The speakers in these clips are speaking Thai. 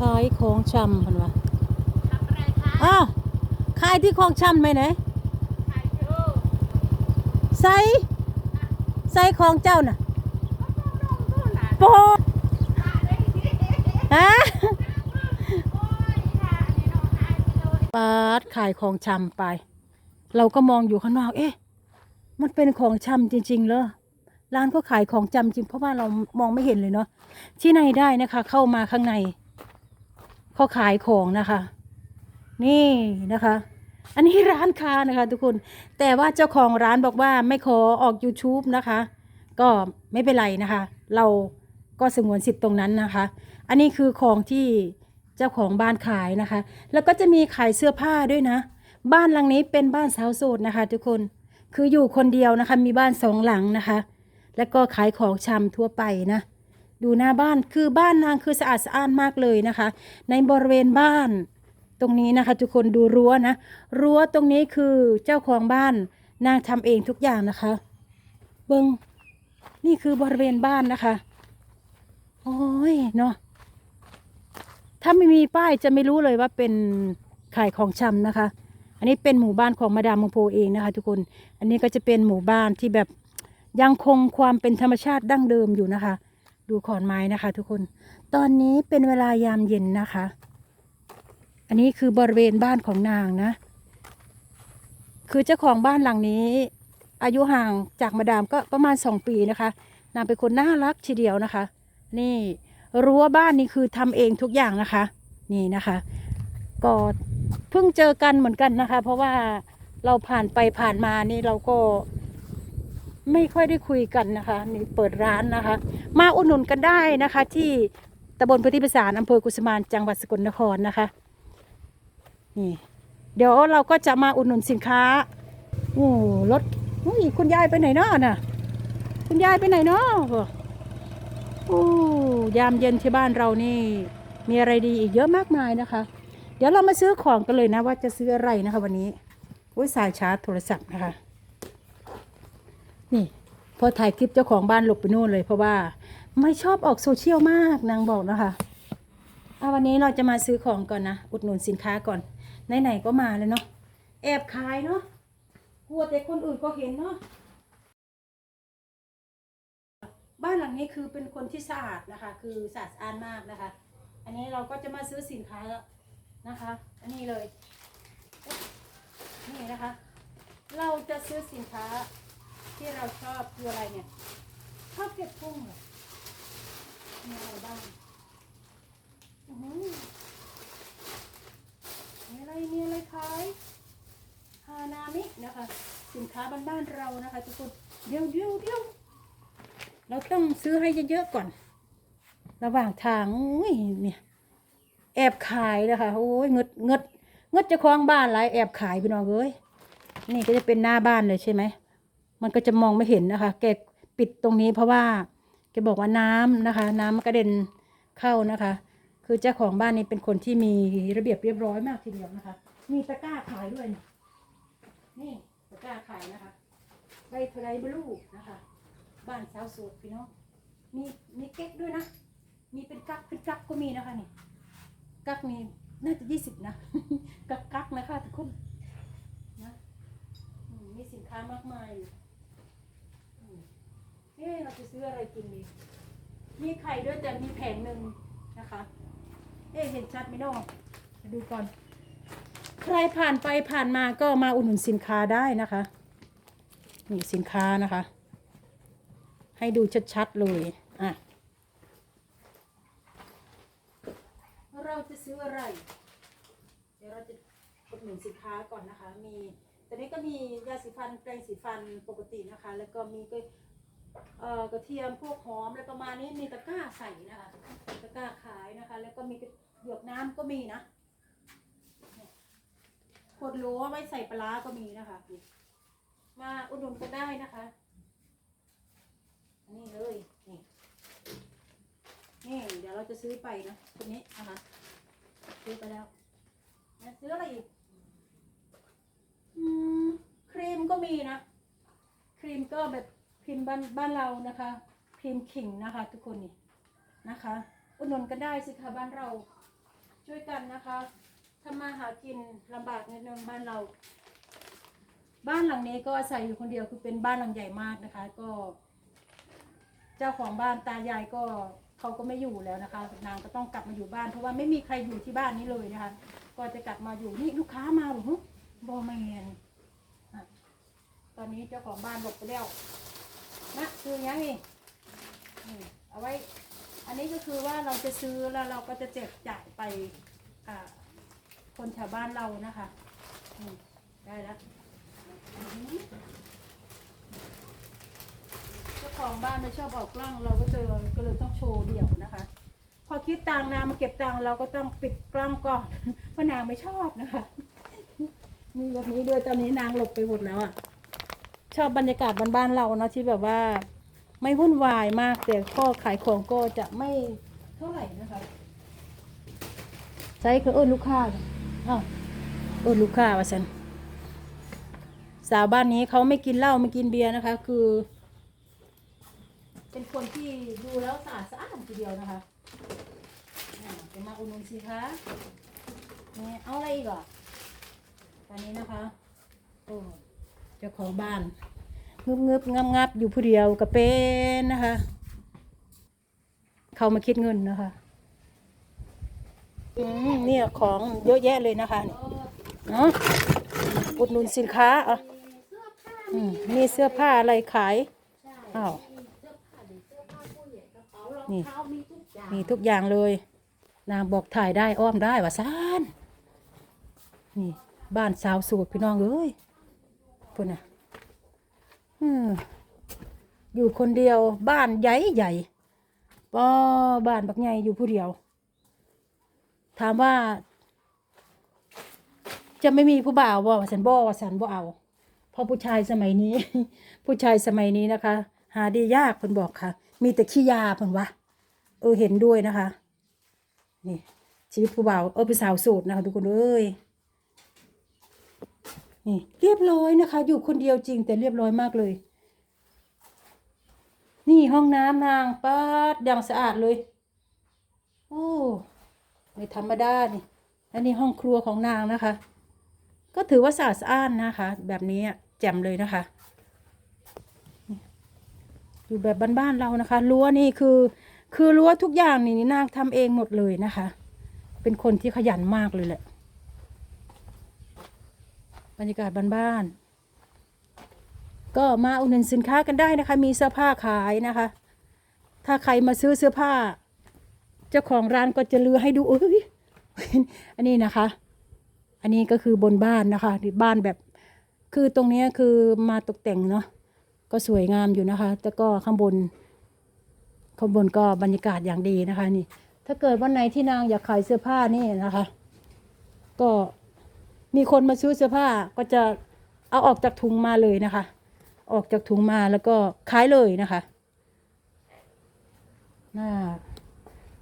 ขายของชำพันวะทำอะไรคะอ้าวขายที่ของชำไหมไหนขายโชว์ใส่ใส่ของเจ้าน่ะน้องนู่นน่ะโปขายได้ดีฮะโอ้ยค่ะนี่น้องขายไปเลยปาดขายของชำไป เราก็มองอยู่ข้างนอกเอ๊ะมันเป็นของชำจริง ๆ เหรอร้านก็ขายของจำจริง เพราะว่าเรามองไม่เห็นเลยเนาะที่ในได้นะคะ เข้ามาข้างใน เขาขายของนะคะ นี่นะคะ อันนี้ร้านค้านะคะ ทุกคน แต่ว่าเจ้าของร้านบอกว่าไม่ขอออก YouTube นะคะ ก็ไม่เป็นไรนะคะ เราก็สงวนสิทธิ์ตรงนั้นนะคะ อันนี้คือของที่เจ้าของบ้านขายนะคะ แล้วก็จะมีขายเสื้อผ้าด้วยนะ บ้านหลังนี้เป็นบ้านสาวโสดนะคะ ทุกคน คืออยู่คนเดียวนะคะ มีบ้านสองหลังนะคะ แล้วก็ขายของชำทั่วไปนะ ดูหน้าบ้านคือบ้านนางคือสะอาดสะอ้านมากเลยนะคะ ในบริเวณบ้านตรงนี้นะคะทุกคนดูรั้วนะรั้วตรงนี้คือเจ้าของบ้านนางทำเองทุกอย่างนะคะ เบิงนี่คือบริเวณบ้านนะคะ โอ้ยเนาะถ้าไม่มีป้ายจะไม่รู้เลยว่าเป็นขายของชำนะคะ อันนี้เป็นหมู่บ้านของมาดามมงโพเองนะคะ ทุกคน อันนี้ก็จะเป็นหมู่บ้านที่แบบยังคงความเป็นธรรมชาติดั้งเดิมอยู่นะคะ ดูขอนไม้นะคะ ทุกคน ตอนนี้เป็นเวลายามเย็นนะคะ อันนี้คือบริเวณบ้านของนางนะ คือเจ้าของบ้านหลังนี้ อายุห่างจากมาดามก็ประมาณสองปีนะคะ นางเป็นคนน่ารักทีเดียวนะคะ นี่รั้วบ้านนี่คือทำเองทุกอย่างนะคะ นี่นะคะ ก็เพิ่งเจอกันเหมือนกันนะคะ เพราะว่าเราผ่านไปผ่านมานี่เราก็ ไม่ค่อยได้คุยกันนะคะนี่เปิดร้านนะคะ มาอุดหนุนกันได้นะคะ ที่ตำบลพุทธิประสานอำเภอกุสมานจังหวัดสกลนครนะคะนี่เดี๋ยวเราก็จะมาอุดหนุนสินค้าโอ้รถอุ้ยคุณยายไปไหนเนาะน่ะ คุณยายไปไหนเนาะโอ้ยามเย็นที่บ้านเรานี่ มีอะไรดีอีกเยอะมากมายนะคะ เดี๋ยวเรามาซื้อของกันเลยนะว่าจะซื้ออะไรนะคะ วันนี้อุ้ยสายชาร์จโทรศัพท์นะคะ นี่ พอถ่ายคลิปเจ้าของบ้านหลบไปนู่นเลย เพราะว่าไม่ชอบออกโซเชียลมากนางบอกนะคะเอาวันนี้เราจะมาซื้อของก่อนนะ อุดหนุนสินค้าก่อน ไหนๆก็มาเลยเนาะแอบขายเนาะกลัวแต่คนอื่นก็เห็นเนาะบ้านหลังนี้คือเป็นคนที่สะอาดนะคะ คือสะอาดอานมากนะคะ อันนี้เราก็จะมาซื้อสินค้าแล้วนะคะ อันนี้เลย นี่นะคะ เราจะซื้อสินค้า ที่เราชอบคืออะไรเนี่ยข้าวเก็บกุ้งเหรอมีอะไรบ้างอือมีอะไรมีอะไรขายฮานามินะคะ สินค้าบ้านๆเรานะคะทุกคนเดี๋ยวเดี๋ยวเดี๋ยวเราต้องซื้อให้เยอะๆก่อน ระหว่างทางอุ้ยเนี่ยแอบขายนะคะโอ้ยเงิดเงิดเงิดจะคล้องบ้านหลายแอบขายพี่น้องเอ้ยนี่ก็จะเป็นหน้าบ้านเลยใช่ไหม มันก็จะมองไม่เห็นนะคะ แกปิดตรงนี้เพราะว่าแกบอกว่าน้ำนะคะ น้ำมันกระเด็นเข้านะคะ คือเจ้าของบ้านนี้เป็นคนที่มีระเบียบเรียบร้อยมากทีเดียวนะคะ มีตะกร้าขายด้วย นี่ตะกร้าขายนะคะใบเทรบลูนะคะ บ้านสาวโสดพี่น้องมีมีเก๊กด้วยนะ มีเป็นกักเป็นกักก็มีนะคะนี่กักนี่น่าจะยี่สิบนะกักกักนะคะทุกคนนะมีสินค้ามากมาย เอ๊เราจะซื้ออะไรกินดี มีไข่ด้วยแต่มีแผงหนึ่งนะคะ เอ๊เห็นชัดไหมน้องมาดูก่อน ใครผ่านไปผ่านมาก็มาอุดหนุนสินค้าได้นะคะนี่สินค้านะคะ ให้ดูชัดๆเลยอะเราจะซื้ออะไร เดี๋ยวเราจะอุดหนุนสินค้าก่อนนะคะ มีตอนนี้ก็มียาสีฟันแปรงสีฟันปกตินะคะ แล้วก็มีก็ เอ่อกระเทียมพวกหอมอะไรประมาณนี้มีตะกร้าใส่นะคะตะกร้าขายนะคะ แล้วก็มีกระหยวกน้ำก็มีนะขวดโหลไว้ใส่ปลาก็มีนะคะมาอุดหนุนกันได้นะคะนนี้เลยนี่นี่เดี๋ยวเราจะซื้อไปนะคนนี้นะคะซื้อไปแล้วนะซื้ออะไรอีกอืมครีมก็มีนะ ครีมก็แบบ ครีมบ้านบ้านเรานะคะครีมขิงนะคะ ทุกคนนี่นะคะ อุดหนุนกันได้สิคะบ้านเรา ช่วยกันนะคะทำมาหากินลำบากนิดนึงบ้านเรา บ้านหลังนี้ก็อาศัยอยู่คนเดียวคือเป็นบ้านหลังใหญ่มากนะคะ ก็ เจ้าของบ้านตายายก็เขาก็ไม่อยู่แล้วนะคะ นางก็ต้องกลับมาอยู่บ้านเพราะว่าไม่มีใครอยู่ที่บ้านนี้เลยนะคะ ก็จะกลับมาอยู่นี่ลูกค้ามาหรือบอแมนตอนนี้เจ้าของบ้านหลบไปแล้ว นะคือยังไงนี่เอาไว้ อันนี้ก็คือว่าเราจะซื้อแล้วเราก็จะแจกจ่ายไปอ่าคนแถวบ้านเรานะคะอืมได้แล้วอืมเจ้าของบ้านไม่ชอบออกกล้องเราก็เจอก็เลยต้องโชว์เดี่ยวนะคะ พอคิดตังค์นางมาเก็บตังค์เราก็ต้องปิดกล้องก่อน เพราะนางไม่ชอบนะคะ มีแบบนี้ด้วยตอนนี้นางหลบไปหมดแล้วอะ ชอบบรรยากาศบ้านๆเราเนาะที่แบบว่า ไม่วุ่นวายมากแต่ข้อขายของก็จะไม่เท่าไหร่นะคะ ใช้คือเอิญลูกค้าอ้าวเอิญลูกค้าว่าสันสาวบ้านนี้เขาไม่กินเหล้าไม่กินเบียร์นะคะ คือ เป็นคนที่ดูแล้วสะอาดสะอาดทีเดียวนะคะจะมาอุดหนุนสิคะนี่เอาอะไรอีกอะตอนนี้นะคะโอ้ เจ้าของบ้านงึบงึบงับงับอยู่ผู้เดียวก็เป็นนะคะ เขามาคิดเงินนะคะอืมเนี่ยของเยอะแยะเลยนะคะเนาะอุดหนุนสินค้าอะอืมมีเสื้อผ้าอะไรขายใช่อ้าวมีเสื้อผ้าหรือเสื้อผ้าผู้ใหญ่กระเป๋านี่มีทุกอย่างมีทุกอย่างเลย นางบอกถ่ายได้อ้อมได้ว่าซานนี่ บ้านสาวสูตรพี่น้องเอ้ย พุ่นน่ะอืมอยู่คนเดียว บ้านใหญ่ใหญ่ป้อบ้านบักใหญ่อยู่ผู้เดียว ถามว่า จะไม่มีผู้บ่าวบ่ว่าฉันบ่ว่าฉันบ่เอาเพราะผู้ชายสมัยนี้ ผู้ชายสมัยนี้นะคะ หาได้ยากเพิ่นบอกค่ะ มีแต่ขี้ยาเพิ่นวะเออเห็นด้วยนะคะ นี่ชีวิตผู้บ่าวเออเป็นสาวโสูตรนะคะทุกคนเอ้ย นี่เรียบร้อยนะคะ อยู่คนเดียวจริง แต่เรียบร้อยมากเลย นี่ห้องน้ำนางปัดอย่างสะอาดเลย โอ้ไม่ธรรมดานี่อันนี้ห้องครัวของนางนะคะ ก็ถือว่าสะอาดสะอ้านนะคะ แบบนี้แจ่มเลยนะคะอยู่แบบบ้านๆเรานะคะรั้วนี่คือ คือรั้วทุกอย่างนี่นางทำเองหมดเลยนะคะ เป็นคนที่ขยันมากเลยแหละ บรรยากาศบ้านๆก็มาอุดหนุนสินค้ากันได้นะคะ มีเสื้อผ้าขายนะคะ ถ้าใครมาซื้อเสื้อผ้า เจ้าของร้านก็จะเลือให้ดูเอ้ยอันนี้นะคะ อันนี้ก็คือบนบ้านนะคะบ้านแบบคือตรงนี้คือมาตกแต่งเนาะก็สวยงามอยู่นะคะ แต่ก็ข้างบน ข้างบนก็บรรยากาศอย่างดีนะคะ นี่ ถ้าเกิดวันไหนที่นางอยากขายเสื้อผ้านี่นะคะ ก็ มีคนมาซื้อเสื้อผ้าก็จะเอาออกจากถุงมาเลยนะคะ ออกจากถุงมาแล้วก็ขายเลยนะคะน่า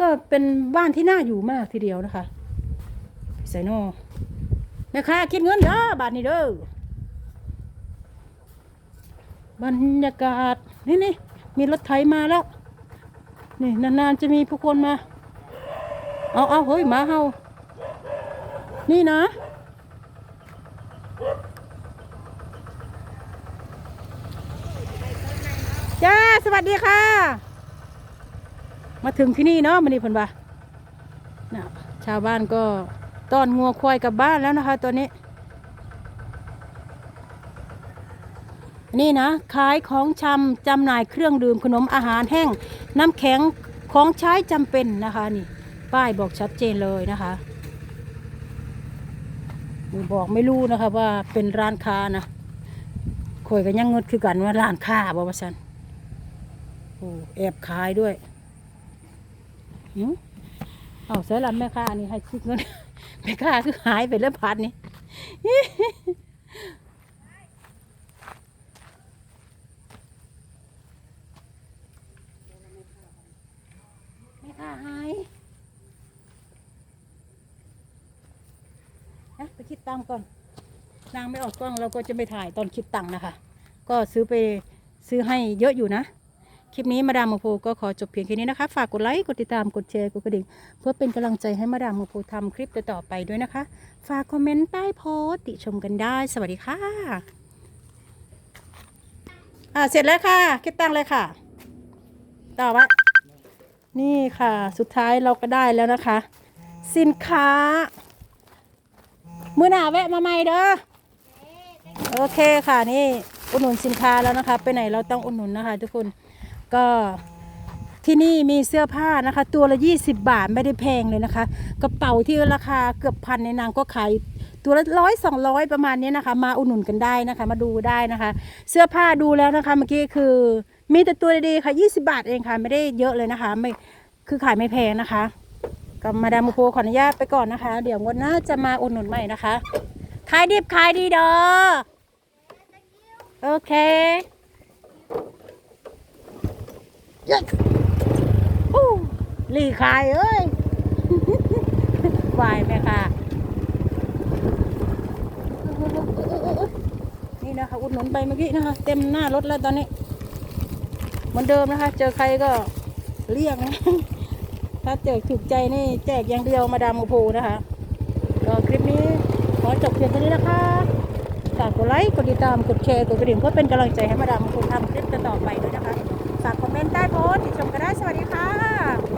ก็เป็นบ้านที่น่าอยู่มากทีเดียวนะคะใส่โน่แม่ค้าคิดเงินเด้อบาทนี้เด้อบรรยากาศนี่นี่มีรถไถมาแล้ว นี่นานๆจะมีผู้คนมา เอาเอาเฮ้ยมาเฮานี่นะ จ้า สวัสดีค่ะ มาถึงที่นี่เนาะมันนี่เพิ่นว่านะชาวบ้านก็ต้อนงัวควายกลับบ้านแล้วนะคะตัวนี้นี่นะขายของชำจำหน่ายเครื่องดื่มขนมอาหารแห้ง น้ำแข็งของใช้จำเป็นนะคะนี่ ป้ายบอกชัดเจนเลยนะคะบอกไม่รู้นะคะว่าเป็นร้านค้านะคอยกันยังงดคือกันว่าร้านค้าบอกว่าฉัน โอ้แอบขายด้วยหืมเอาใส่ลำแม่ค้านี่ให้คิดเงินแม่ค้าคือหายไปแล้วพันนี่ไม่ค่ะหายนะไปคิดตังก่อนนางไม่ออกกล้องเราก็จะไม่ถ่ายตอนคิดตังนะคะ ก็ซื้อไปซื้อให้เยอะอยู่นะ คลิปนี้มาดามโมโพก็ขอจบเพียงแค่นี้นะคะ ฝากกดไลค์กดติดตามกดแชร์กดกระดิ่งเพื่อเป็นกำลังใจให้มาดามโมโพทำคลิปต่อไปด้วยนะคะ ฝากคอมเมนต์ใต้โพสติชมกันได้ สวัสดีค่ะอ่าเสร็จแล้วค่ะ คิดตังเลยค่ะ ต่อวะนี่ค่ะ สุดท้ายเราก็ได้แล้วนะคะ สินค้า มือหนาแวะมาใหม่เด้อโอเคค่ะนี่อุดหนุนสินค้าแล้วนะคะ ไปไหนเราต้องอุดหนุนนะคะ ทุกคน ก็ที่นี่มีเสื้อผ้านะคะ ตัวละ 20 บาทไม่ได้แพงเลยนะคะ กระเป๋าที่ราคาเกือบพันในนางก็ขายตัวละร้อยสองร้อยประมาณนี้นะคะ มาอุดหนุนกันได้นะคะ มาดูได้นะคะ เสื้อผ้าดูแล้วนะคะ เมื่อกี้คือมีแต่ตัวดีๆค่ะ 20 บาทเองค่ะ ไม่ได้เยอะเลยนะคะ ไม่คือขายไม่แพงนะคะก็มาดามโพขออนุญาตไปก่อนนะคะ เดี๋ยววันหน้าจะมาอุดหนุนใหม่นะคะขายดิบขายดีเด้อโอเค ยัดลีขายเอ้ยวายไหมค่ะ นี่นะคะอุดหนุนไปเมื่อกี้นะคะ เต็มหน้ารถแล้วตอนนี้ เหมือนเดิมนะคะ เจอใครก็เรียกนะ ถ้าเจอถูกใจนี่แจกอย่างเดียวมาดามโมโพนะคะก็คลิปนี้ขอจบเพียงเท่านี้นะคะฝากกดไลค์ กดติดตาม กดแชร์ กดกระดิ่งเพื่อเป็นกำลังใจให้มาดามคุณทำคลิปต่อไปด้วยนะคะ ฝากคอมเมนต์ใต้โพสต์ติดชมกันได้สวัสดีค่ะ